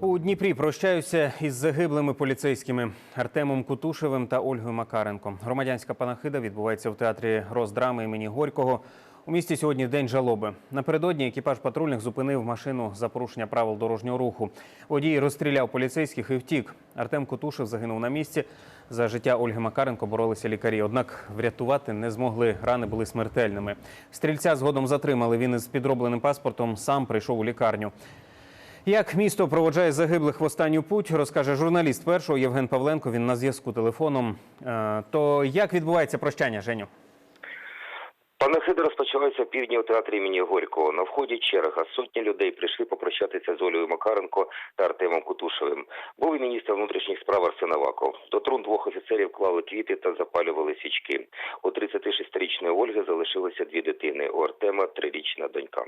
У Дніпрі прощаюся із загиблими поліцейськими Артемом Кутушевим та Ольгою Макаренко. Громадянська панахида відбувається в театрі Роздрами імені Горького. У місті сьогодні день жалоби. Напередодні екіпаж патрульних зупинив машину за порушення правил дорожнього руху. Водій розстріляв поліцейських і втік. Артем Кутушев загинув на місці. За життя Ольги Макаренко боролися лікарі. Однак врятувати не змогли. Рани були смертельними. Стрільця згодом затримали. Він із підробленим паспортом сам прийшов у лікарню. Як місто проводжає загиблих в останню путь, розкаже журналіст першого Євген Павленко. Він на зв'язку телефоном. Е, То як відбувається прощання, Женю? Панахида розпочалася в півдні у театрі імені Горького. На вході черга. Сотні людей прийшли попрощатися з Олею Макаренко та Артемом Кутушевим. І міністр внутрішніх справ Арсен Аваков. До трун двох офіцерів клали квіти та запалювали свічки. У 36-річної Ольги залишилося дві дитини. У Артема трирічна донька.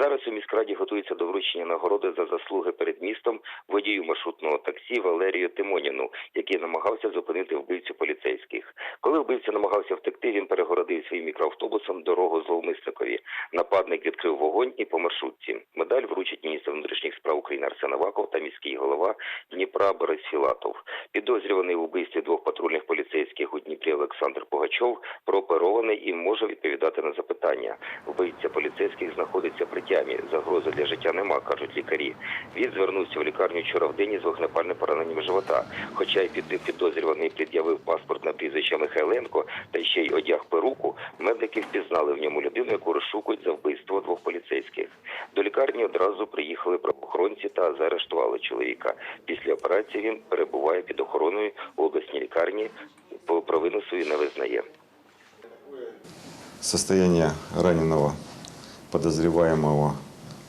Зараз у міськраді готується до вручення нагороди за заслуги перед містом водію маршрутного таксі Валерію Тимоніну, який намагався зупинити вбивцю поліцейських. Коли вбивця намагався втекти, він перегородив своїм мікроавтобусом дорогу зловмисникові. Нападник відкрив вогонь і по маршрутці. Медаль вручить міністр внутрішніх справ України Арсен Аваков та міський голова Дніпра Борис Філатов. Підозрюваний в вбивстві двох патрульних поліцейських у Дніпрі Олександр Пугачов прооперований і може відповідати на запитання. Вбивця поліцейських знаходиться при тямі. Загрози для життя нема, кажуть лікарі. Він звернувся в лікарню вчора в день із вогнепальним пораненням живота. Хоча й під підозрюваний пред'явив паспорт на прізвище Михайленко та ще й одяг перуку, медики впізнали в ньому людину, яку розшукують за вбивство двох поліцейських До лікарні одразу приїхали правоохоронці та заарештували чоловіка. Після операції він перебуває під охороною в обласній лікарні. По провину свою не визнає. Состояние раненого подозреваемого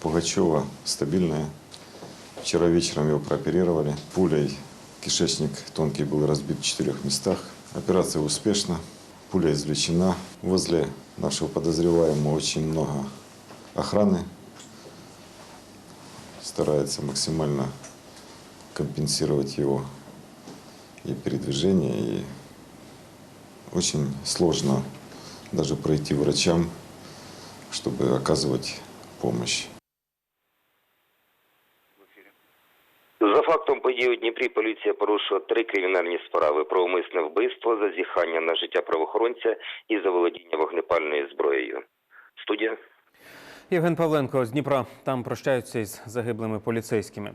Пугачева стабильное. Вчера вечером его прооперировали. Пулей кишечник тонкий был разбит в четырех местах. Операция успешна. Пуля извлечена. Возле нашего подозреваемого очень много охраны. Старается максимально компенсировать его и передвижение, и очень сложно даже пройти врачам, чтобы оказывать помощь. За фактом події у Дніпрі поліція порушила три кримінальні справи про умисне вбивство, зазіхання на життя правоохоронця і заволодіння вогнепальною зброєю. Студія. Євген Павленко з Дніпра. Там прощаються із загиблими поліцейськими.